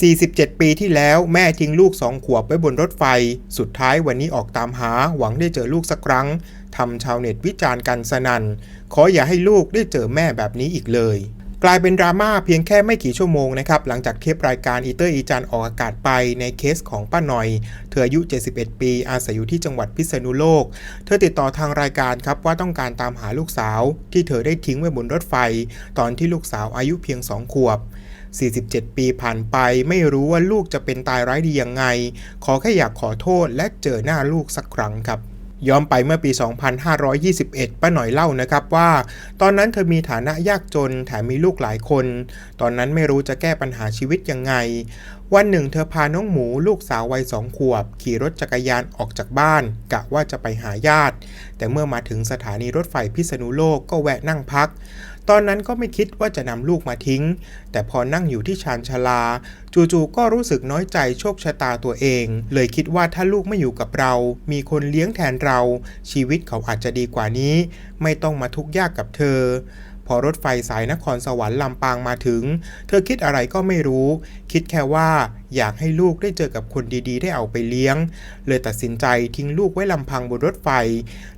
47 ปีที่แล้วแม่ทิ้งลูกสองขวบไว้บนรถไฟ สุดท้ายวันนี้ออกตามหาหวังได้เจอลูกสักครั้งทำชาวเน็ตวิจารณ์กันสนัน่น ขออย่าให้ลูกได้เจอแม่แบบนี้อีกเลย กลายเป็นดราม่าเพียงแค่ไม่กี่ชั่วโมงนะครับ หลังจากเทปรายการอีเตอร์อีจันออกอากาศไปในเคสของป้าหน่อย เธออายุ 71 ปี อาศัยอยู่ที่จังหวัดพิษณุโลก เธอติดต่อทางรายการครับว่าต้องการตามหาลูกสาว ที่เธอได้ทิ้งไว้บนรถไฟ ตอนที่ลูกสาวอายุเพียง2ขวบ 47 ปีผ่านไปไม่รู้ว่าลูกจะเป็นตายร้ายดียังไง ขอแค่อยากขอโทษและเจอหน้าลูกสักครั้งครับ ย้อนไปเมื่อปี 2521 ป้าหน่อยเล่านะครับว่า ตอนนั้นเธอมีฐานะยากจนแถมมีลูกหลายคน ตอนนั้นไม่รู้จะแก้ปัญหาชีวิตยังไง วันหนึ่งเธอพาน้องหมูลูกสาววัยสองขวบ ขี่รถจักรยานออกจากบ้าน กะว่าจะไปหาญาติ แต่เมื่อมาถึงสถานีรถไฟพิษณุโลกก็แวะนั่งพัก ตอนนั้นก็ไม่คิดว่าจะนำลูกมาทิ้ง แต่พอนั่งอยู่ที่ชานชาลา จู่ๆก็รู้สึกน้อยใจโชคชะตาตัวเอง เลยคิดว่าถ้าลูกไม่อยู่กับเรา มีคนเลี้ยงแทนเรา ชีวิตเขาอาจจะดีกว่านี้ ไม่ต้องมาทุกข์ยากกับเธอ พอรถไฟสายนครสวรรค์ลำปางมาถึง เธอคิดอะไรก็ไม่รู้ คิดแค่ว่าอยากให้ลูกได้เจอกับคนดีๆ ได้เอาไปเลี้ยง เลยตัดสินใจทิ้งลูกไว้ลำพังบนรถไฟ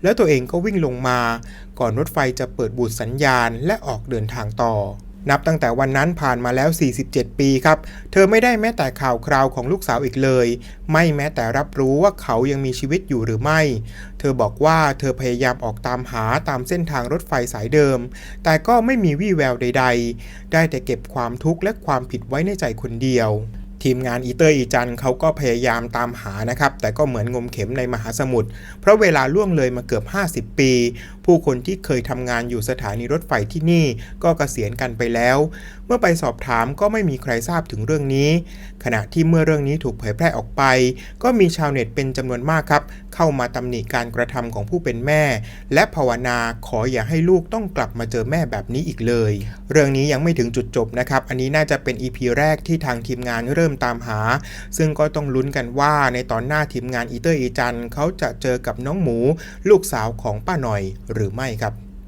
แล้วตัวเองก็วิ่งลงมา ก่อนรถไฟจะเปิดบูดสัญญาณและออกเดินทางต่อ นับตั้งแต่วันนั้นผ่านมาแล้ว 47 ปีครับ เธอไม่ได้แม้แต่ข่าวคราวของลูกสาวอีกเลย ไม่แม้แต่รับรู้ว่าเขายังมีชีวิตอยู่หรือไม่ เธอบอกว่าเธอพยายามออกตามหาตามเส้นทางรถไฟสายเดิม แต่ก็ไม่มีวี่แววใด ๆ ได้แต่เก็บความทุกข์และความผิดไว้ในใจคนเดียว ทีมงานอีเตอร์อีจันเขาก็พยายามตามหานะครับ แต่ก็เหมือนงมเข็มในมหาสมุทรเพราะเวลาล่วงเลยมาเกือบ 50 ปี ผู้คนที่เคยทำงานอยู่สถานีรถไฟที่นี่ก็เกษียณกันไปแล้ว เมื่อไปสอบถามก็ไม่มีใครทราบถึงเรื่องนี้ ขณะที่เมื่อเรื่องนี้ถูกเผยแพร่ออกไป ก็มีชาวเน็ตเป็นจำนวนมากครับ เข้ามาตำหนิการกระทำของผู้เป็นแม่ และภาวนาขออย่าให้ลูกต้องกลับมาเจอแม่แบบนี้อีกเลย เรื่องนี้ยังไม่ถึงจุดจบนะครับ อันนี้น่าจะเป็น EP แรกที่ทางทีมงานเริ่มตามหา ซึ่งก็ต้องลุ้นกันว่าในตอนหน้าทีมงานอีเตอร์อีจันเขาจะเจอกับน้องหมู ลูกสาวของป้าหน่อยหรือไม่ครับ